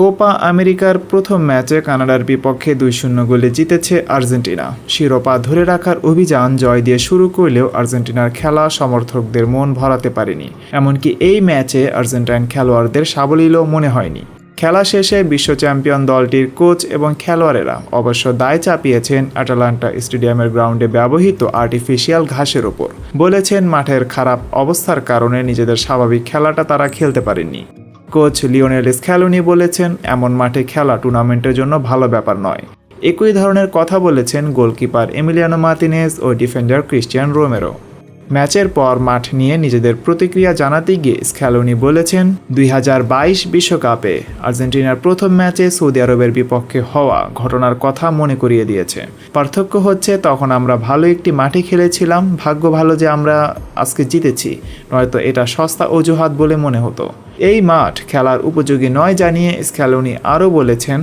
Copa আমেরিকার প্রথম ম্যাচে কানাডার বিপক্ষে দুই শূন্য গোলে জিতেছে আর্জেন্টিনা। শিরোপা ধরে রাখার অভিযান জয় দিয়ে শুরু করলেও আর্জেন্টিনার খেলা সমর্থকদের মন ভরাতে পারেনি। এমনকি এই ম্যাচে আর্জেন্টাইন খেলোয়াড়দের সাবলীলও মনে হয়নি। খেলা শেষে বিশ্ব চ্যাম্পিয়ন দলটির কোচ এবং খেলোয়াড়েরা অবশ্য দায় চাপিয়েছেন অ্যাটালান্টা স্টেডিয়ামের গ্রাউন্ডে ব্যবহৃত আর্টিফিশিয়াল ঘাসের ওপর। বলেছেন, মাঠের খারাপ অবস্থার কারণে নিজেদের স্বাভাবিক খেলাটা তারা খেলতে পারেননি। কোচ লিওনেল স্ক্যালোনি বলেছেন, এমন মাঠে খেলা টুর্নামেন্টের জন্য ভালো ব্যাপার নয়। একই ধরনের কথা বলেছেন গোলকিপার এমিলিয়ানো মার্তিনেস ও ডিফেন্ডার ক্রিশ্চিয়ান রোমেরো। ম্যাচের পর মাঠ নিয়ে নিজেদের প্রতিক্রিয়া জানাতে গিয়ে স্ক্যালোনি বলেছেন, দুই বিশ্বকাপে আর্জেন্টিনার প্রথম ম্যাচে সৌদি আরবের বিপক্ষে হওয়া ঘটনার কথা মনে করিয়ে দিয়েছে। পার্থক্য হচ্ছে, তখন আমরা ভালো একটি মাঠে খেলেছিলাম, ভাগ্য ভালো যে আমরা আজকে জিতেছি, নয়তো এটা সস্তা অজুহাত বলে মনে হতো। এই মাঠ খেলার উপযোগী নয় জানিয়ে স্ক্যালোনি আরও বলেছেন,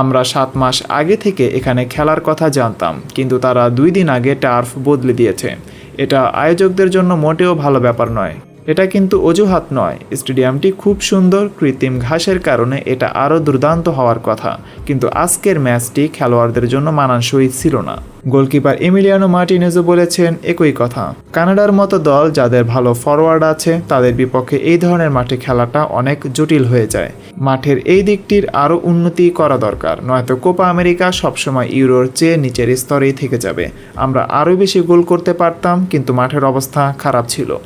আমরা সাত মাস আগে থেকে এখানে খেলার কথা জানতাম, কিন্তু তারা দুই দিন আগে টার্ফ বদলে দিয়েছে। এটা আয়োজকদের জন্য মোটেও ভালো ব্যাপার নয়। এটা কিন্তু অজুহাত নয়। স্টেডিয়ামটি খুব সুন্দর, কৃত্রিম ঘাসের কারণে এটা আরও দুর্দান্ত হওয়ার কথা। কিন্তু আজকের ম্যাচটি খেলোয়াড়দের জন্য মানানসই ছিল না। গোলকিপার এমিলিয়ানো মার্টিনেজও বলেছেন, একই কথা। কানাডার মতো দল যাদের ভালো ফরওয়ার্ড আছে, তাদের বিপক্ষে এই ধরনের মাঠে খেলাটা অনেক জটিল হয়ে যায়। মাঠের এই দিকটির আরও উন্নতি করা দরকার। নয়তো কোপা আমেরিকা সবসময় ইউরোর চেয়ে নিচের স্তরেই থেকে যাবে। আমরা আরও বেশি গোল করতে পারতাম, কিন্তু মাঠের অবস্থা খারাপ ছিল।